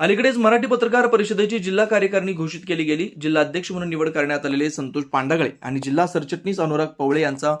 अलीकडेच मराठी पत्रकार परिषदेची जिल्हा कार्यकारिणी घोषित केली गेली. जिल्हा अध्यक्ष म्हणून निवड करण्यात आलेले संतोष पांडागळे आणि जिल्हा सरचिटणीस अनुराग पवळे यांचा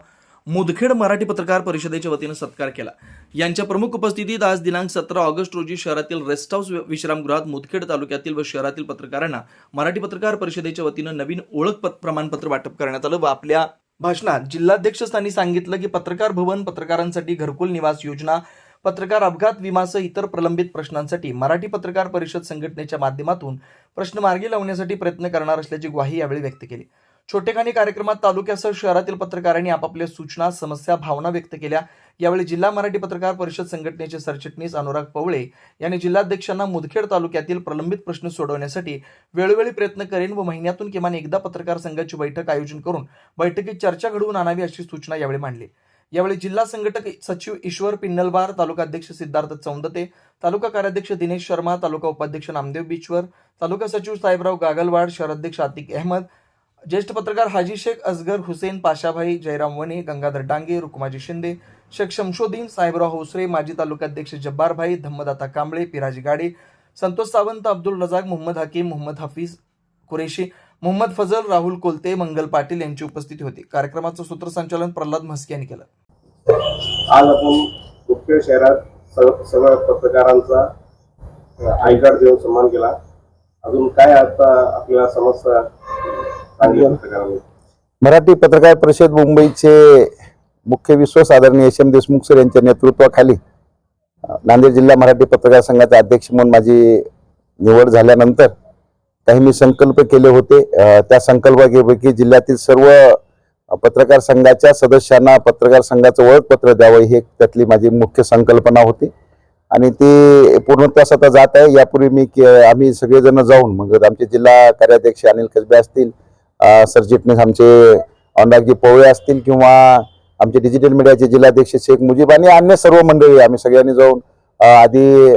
मुदखेड मराठी पत्रकार परिषदेच्या वतीनं सत्कार केला. यांच्या प्रमुख उपस्थितीत आज दिनांक सतरा ऑगस्ट रोजी शहरातील रेस्ट हाऊस विश्रामगृहात मुदखेड तालुक्यातील व शहरातील पत्रकारांना मराठी पत्रकार परिषदेच्या वतीनं नवीन ओळख प्रमाणपत्र वाटप करण्यात आलं व आपल्या भाषणात जिल्हाध्यक्षस्थानी सांगितलं की पत्रकार भवन पत्रकारांसाठी घरकुल निवास योजना पत्रकार अपघात विमासह इतर प्रलंबित प्रश्नांसाठी मराठी पत्रकार परिषद संघटनेच्या माध्यमातून प्रश्न मार्गी लावण्यासाठी प्रयत्न करणार असल्याची ग्वाही यावेळी व्यक्त केली. छोटेखानी कार्यक्रमात तालुक्यासह शहरातील पत्रकारांनी आपापल्या सूचना समस्या भावना व्यक्त केल्या. यावेळी जिल्हा मराठी पत्रकार परिषद संघटनेचे सरचिटणीस अनुराग पवळे यांनी जिल्हाध्यक्षांना मुदखेड तालुक्यातील प्रलंबित प्रश्न सोडवण्यासाठी वेळोवेळी प्रयत्न करेन व महिन्यातून किमान एकदा पत्रकार संघाची बैठक आयोजन करून बैठकीत चर्चा घडवून आणावी अशी सूचना यावेळी मांडली. यावेळी जिल्हा संघटक सचिव ईश्वर पिन्नलवार तालुका अध्यक्ष सिद्धार्थ चौंदते तालुका कार्याध्यक्ष दिनेश शर्मा तालुका उपाध्यक्ष नामदेव बिचवर तालुका सचिव साहेबराव गागलवाड शहराध्यक्ष आतिक अहमद ज्येष्ठ पत्रकार हाजी शेख असगर हुसेन पाशाभाई जयराम वने गंगाधर डांगे रुक्माजी शिंदे शेख शमशोद्दीन साहेबराव होसरे माजी तालुकाध्यक्ष जब्बारभाई धम्मदाता कांबळे पिराजी गाडे संतोष सावंत अब्दुल रजाक मोहम्मद हकीम मोहम्मद हाफिज कुरेशी मोहम्मद फजल राहुल कोलते मंगल पाटील यांची उपस्थिती होती. कार्यक्रमाचं सूत्रसंचालन प्रल्हाद म्हस्के यांनी केलं. आज आपण मुखेड शहरात सर्व पत्रकारांचा आय कार्ड देऊन सन्मान केला. अजून काय आता आपल्याला समस्या सांगली पत्रकारांनी? मराठी पत्रकार परिषद मुंबईचे मुख्य विश्वास आदरणीय एस एम देशमुख सर यांच्या नेतृत्वाखाली नांदेड जिल्हा मराठी पत्रकार संघाचे अध्यक्ष म्हणून माझी निवड झाल्यानंतर काही मी संकल्प केले होते. त्या संकल्पापैकी जिल्ह्यातील सर्व पत्रकार संघाच्या सदस्यांना पत्रकार संघाचं ओळखपत्र द्यावं ही त्यातली माझी मुख्य संकल्पना होती. आणि ती पूर्णत्वास आता जात आहे. यापूर्वी मी के- आम्ही सगळेजण जाऊन मग आमचे जिल्हा कार्याध्यक्ष अनिल कसबे असतील सरचिटणीस आमचे अनुरागजी पोवळे असतील किंवा आमचे डिजिटल मीडियाचे जिल्हाध्यक्ष शेख मुजीब आणि अन्य सर्व मंडळी आम्ही सगळ्यांनी जाऊन आधी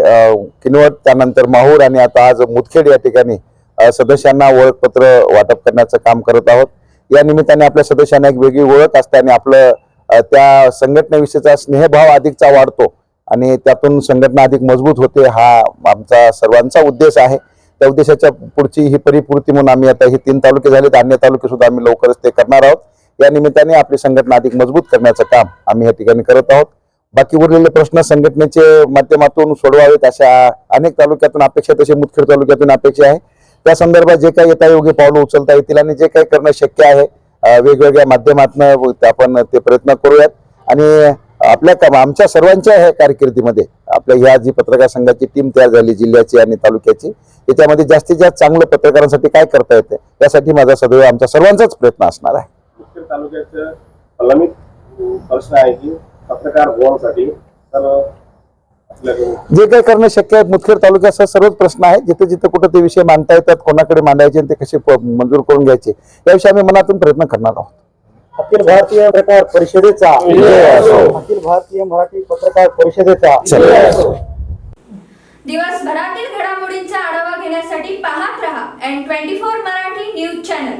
किनवट त्यानंतर माहूर आणि आता आज मुदखेड या ठिकाणी सदस्यांना ओळखपत्र वाटप करण्याचं काम करत आहोत. या निमित्ताने आपल्या सदस्यांना एक वेगळी ओळख असते आणि आपलं त्या संघटनेविषयीचा स्नेहभाव अधिकचा वाढतो आणि त्यातून संघटना अधिक मजबूत होते हा आमचा सर्वांचा उद्देश आहे. त्या उद्देशाच्या पुढची ही परिपूर्ती म्हणून आम्ही आता हे तीन तालुके झालेत. अन्य तालुके सुद्धा आम्ही लवकरच ते करणार आहोत. या निमित्ताने आपली संघटना अधिक मजबूत करण्याचं काम आम्ही या ठिकाणी करत आहोत. बाकी उरलेले प्रश्न संघटनेचे माध्यमातून सोडवावेत अशा अनेक तालुक्यातून अपेक्षा तसे मुदखेड तालुक्यातून अपेक्षा आहे. त्या संदर्भात जे काही योग्य पावलं उचलता येतील आणि जे काही करणं शक्य आहे वेगवेगळ्या माध्यमातून आपण ते प्रयत्न करूयात. आणि आपल्या काम आमच्या सर्वांच्या ह्या कारकिर्दीमध्ये आपल्या ह्या जी पत्रकार संघाची टीम तयार झाली जिल्ह्याची आणि तालुक्याची याच्यामध्ये जास्तीत जास्त चांगलं पत्रकारांसाठी काय करता येते त्यासाठी माझा सदैव आमचा सर्वांचाच प्रयत्न असणार आहे. तालुक्याचं प्रश्न आहे की पत्रकार भवनासाठी तर जे काही करणं शक्य आहे मुदखेड तालुक्यासह सर्वच प्रश्न आहेत जिथे जिथे कुठं ते विषय मांडता येतात कोणाकडे मांडायचे आणि ते कसे मंजूर करून घ्यायचे याविषयी आम्ही मनातून प्रयत्न करणार आहोत. अखिल भारतीय पत्रकार परिषदेचा. अखिल भारतीय मराठी पत्रकार परिषदेचा. दिवसभरातील घडामोडींचा आढावा घेण्यासाठी पाहत रहा N twenty four Marathi news channel